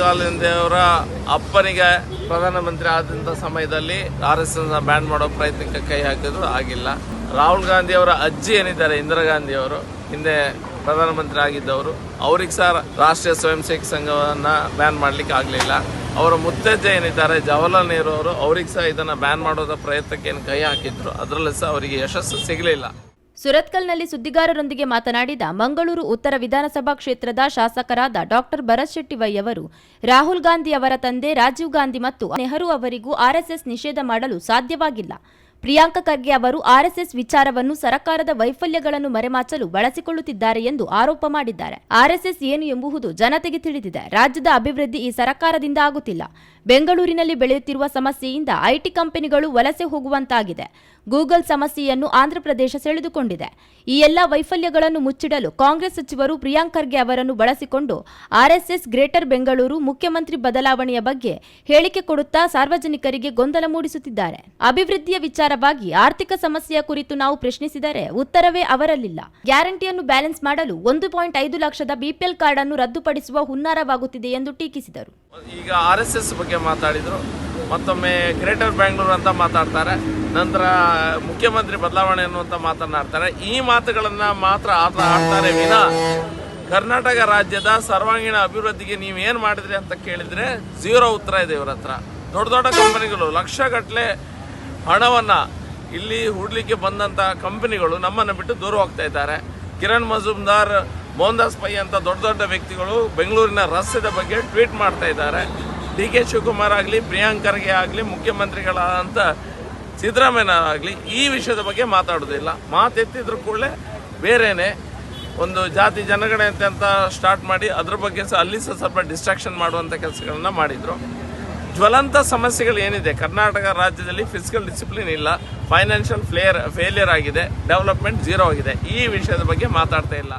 ಗಾಂಧಿ ಅವರ ಅಪ್ಪನಿಗೆ ಪ್ರಧಾನಮಂತ್ರಿ ಆದಂಥ ಸಮಯದಲ್ಲಿ ಆರ್ ಎಸ್ ಎಸ್ ಬ್ಯಾನ್ ಮಾಡೋ ಪ್ರಯತ್ನಕ್ಕೆ ಕೈ ಹಾಕಿದ್ರು, ಆಗಿಲ್ಲ. ರಾಹುಲ್ ಗಾಂಧಿ ಅವರ ಅಜ್ಜಿ ಏನಿದ್ದಾರೆ, ಇಂದಿರಾ ಗಾಂಧಿ ಅವರು, ಹಿಂದೆ ಪ್ರಧಾನಮಂತ್ರಿ ಆಗಿದ್ದವರು, ಅವ್ರಿಗೆ ಸಹ ರಾಷ್ಟ್ರೀಯ ಸ್ವಯಂ ಸೇವಕ ಸಂಘವನ್ನ ಬ್ಯಾನ್ ಮಾಡ್ಲಿಕ್ಕೆ ಆಗಲಿಲ್ಲ. ಅವರ ಮುತ್ತಜ್ಜ ಏನಿದ್ದಾರೆ, ಜವಾಹರ್ಲಾಲ್ ನೆಹರು ಅವರು, ಅವ್ರಿಗೆ ಸಹ ಇದನ್ನ ಬ್ಯಾನ್ ಮಾಡೋದ ಪ್ರಯತ್ನಕ್ಕೆ ಏನು ಕೈ ಹಾಕಿದ್ರು. ಅದರಲ್ಲೂ ಸಹ ಅವರಿಗೆ ಯಶಸ್ಸು ಸಿಗಲಿಲ್ಲ. ಸುರತ್ಕಲ್ನಲ್ಲಿ ಸುದ್ದಿಗಾರರೊಂದಿಗೆ ಮಾತನಾಡಿದ ಮಂಗಳೂರು ಉತ್ತರ ವಿಧಾನಸಭಾ ಕ್ಷೇತ್ರದ ಶಾಸಕರಾದ ಡಾಕ್ಟರ್ ಭರತ್ ಅವರು, ರಾಹುಲ್ ಗಾಂಧಿ ಅವರ ತಂದೆ ರಾಜೀವ್ ಗಾಂಧಿ ಮತ್ತು ನೆಹರು ಅವರಿಗೂ ಆರ್ಎಸ್ಎಸ್ ನಿಷೇಧ ಮಾಡಲು ಸಾಧ್ಯವಾಗಿಲ್ಲ. ಪ್ರಿಯಾಂಕ ಖರ್ಗೆ ಅವರು ಆರ್ಎಸ್ಎಸ್ ವಿಚಾರವನ್ನು ಸರ್ಕಾರದ ವೈಫಲ್ಯಗಳನ್ನು ಮರೆಮಾಚಲು ಬಳಸಿಕೊಳ್ಳುತ್ತಿದ್ದಾರೆ ಎಂದು ಆರೋಪ ಮಾಡಿದ್ದಾರೆ. ಆರ್ಎಸ್ಎಸ್ ಏನು ಎಂಬುದು ಜನತೆಗೆ ತಿಳಿದಿದೆ. ರಾಜ್ಯದ ಅಭಿವೃದ್ಧಿ ಈ ಸರಕಾರದಿಂದ ಆಗುತ್ತಿಲ್ಲ. ಬೆಂಗಳೂರಿನಲ್ಲಿ ಬೆಳೆಯುತ್ತಿರುವ ಸಮಸ್ಯೆಯಿಂದ ಐಟಿ ಕಂಪನಿಗಳು ವಲಸೆ ಹೋಗುವಂತಾಗಿದೆ. ಗೂಗಲ್ ಸಮಸ್ಯೆಯನ್ನು ಆಂಧ್ರಪ್ರದೇಶ ಸೆಳೆದುಕೊಂಡಿದೆ. ಈ ಎಲ್ಲ ವೈಫಲ್ಯಗಳನ್ನು ಮುಚ್ಚಿಡಲು ಕಾಂಗ್ರೆಸ್ ಸಚಿವರು ಪ್ರಿಯಾಂಕ್ ಖರ್ಗೆ ಅವರನ್ನು ಬಳಸಿಕೊಂಡು ಆರ್ಎಸ್ಎಸ್ ಗ್ರೇಟರ್ ಬೆಂಗಳೂರು ಮುಖ್ಯಮಂತ್ರಿ ಬದಲಾವಣೆಯ ಬಗ್ಗೆ ಹೇಳಿಕೆ ಕೊಡುತ್ತಾ ಸಾರ್ವಜನಿಕರಿಗೆ ಗೊಂದಲ ಮೂಡಿಸುತ್ತಿದ್ದಾರೆ. ಅಭಿವೃದ್ಧಿಯ ವಿಚಾರವಾಗಿ ಆರ್ಥಿಕ ಸಮಸ್ಯೆಯ ಕುರಿತು ನಾವು ಪ್ರಶ್ನಿಸಿದರೆ ಉತ್ತರವೇ ಅವರಲ್ಲಿಲ್ಲ. ಗ್ಯಾರಂಟಿಯನ್ನು ಬ್ಯಾಲೆನ್ಸ್ ಮಾಡಲು ಒಂದು ಪಾಯಿಂಟ್ ಐದು ಲಕ್ಷದ ಬಿಪಿಎಲ್ ಕಾರ್ಡ್ ಅನ್ನು ರದ್ದುಪಡಿಸುವ ಹುನ್ನಾರವಾಗುತ್ತಿದೆ ಎಂದು ಟೀಕಿಸಿದರು. ಈಗ ಆರ್ಎಸ್ಎಸ್ ಎಸ್ ಎಸ್ ಮಾತಾಡಿದರು. ಮತ್ತೊಮ್ಮೆ ಗ್ರೇಟರ್ ಬ್ಯಾಂಗ್ಳೂರು ಅಂತ ಮಾತಾಡ್ತಾರೆ. ನಂತರ ಮುಖ್ಯಮಂತ್ರಿ ಬದಲಾವಣೆ ಅನ್ನುವಂಥ ಮಾತನಾಡ್ತಾರೆ ಈ ಮಾತುಗಳನ್ನು ಮಾತ್ರ ಆತ ಆಡ್ತಾರೆ ವಿನ. ಕರ್ನಾಟಕ ರಾಜ್ಯದ ಸರ್ವಾಂಗೀಣ ಅಭಿವೃದ್ಧಿಗೆ ನೀವು ಏನು ಮಾಡಿದ್ರಿ ಅಂತ ಕೇಳಿದರೆ, ಝೀರೋ ಉತ್ತರ ಇದೆ ಇವ್ರ ಹತ್ರ. ದೊಡ್ಡ ದೊಡ್ಡ ಕಂಪನಿಗಳು ಲಕ್ಷಗಟ್ಟಲೆ ಹಣವನ್ನು ಇಲ್ಲಿ ಹೂಡಲಿಕ್ಕೆ ಬಂದಂಥ ಕಂಪನಿಗಳು ನಮ್ಮನ್ನು ಬಿಟ್ಟು ದೂರ ಹೋಗ್ತಾ ಇದ್ದಾರೆ. ಕಿರಣ್ ಮಜುಮ್ದಾರ್ ಮೋಹನ್ದಾಸ್ ಪೈ ಅಂತ ದೊಡ್ಡ ದೊಡ್ಡ ವ್ಯಕ್ತಿಗಳು ಬೆಂಗಳೂರಿನ ರಸ್ತೆದ ಬಗ್ಗೆ ಟ್ವೀಟ್ ಮಾಡ್ತಾ ಇದ್ದಾರೆ. ಡಿ ಕೆ ಶಿವಕುಮಾರ್ ಆಗಲಿ ಪ್ರಿಯಾಂಕರ್ಗೆ ಆಗಲಿ ಮುಖ್ಯಮಂತ್ರಿಗಳಾದಂಥ ಸಿದ್ದರಾಮಯ್ಯ ಆಗಲಿ, ಈ ವಿಷಯದ ಬಗ್ಗೆ ಮಾತಾಡೋದಿಲ್ಲ. ಮಾತೆತ್ತಿದ್ರು ಕೂಡಲೇ ಬೇರೆನೆ. ಒಂದು ಜಾತಿ ಜನಗಣತಿ ಅಂತ ಸ್ಟಾರ್ಟ್ ಮಾಡಿ, ಅದ್ರ ಬಗ್ಗೆ ಸಹ ಅಲ್ಲಿ ಸಹ ಸ್ವಲ್ಪ ಡಿಸ್ಟ್ರಾಕ್ಷನ್ ಮಾಡುವಂಥ ಕೆಲಸಗಳನ್ನ ಮಾಡಿದರು. ಜ್ವಲಂತ ಸಮಸ್ಯೆಗಳು ಏನಿದೆ? ಕರ್ನಾಟಕ ರಾಜ್ಯದಲ್ಲಿ ಫಿಸಿಕಲ್ ಡಿಸಿಪ್ಲಿನ್ ಇಲ್ಲ. ಫೈನಾನ್ಷಿಯಲ್ ಫ್ಲೇಯರ್ ಫೇಲಿಯರ್ ಆಗಿದೆ. ಡೆವಲಪ್ಮೆಂಟ್ ಜೀರೋ ಆಗಿದೆ. ಈ ವಿಷಯದ ಬಗ್ಗೆ ಮಾತಾಡ್ತಾ ಇಲ್ಲ.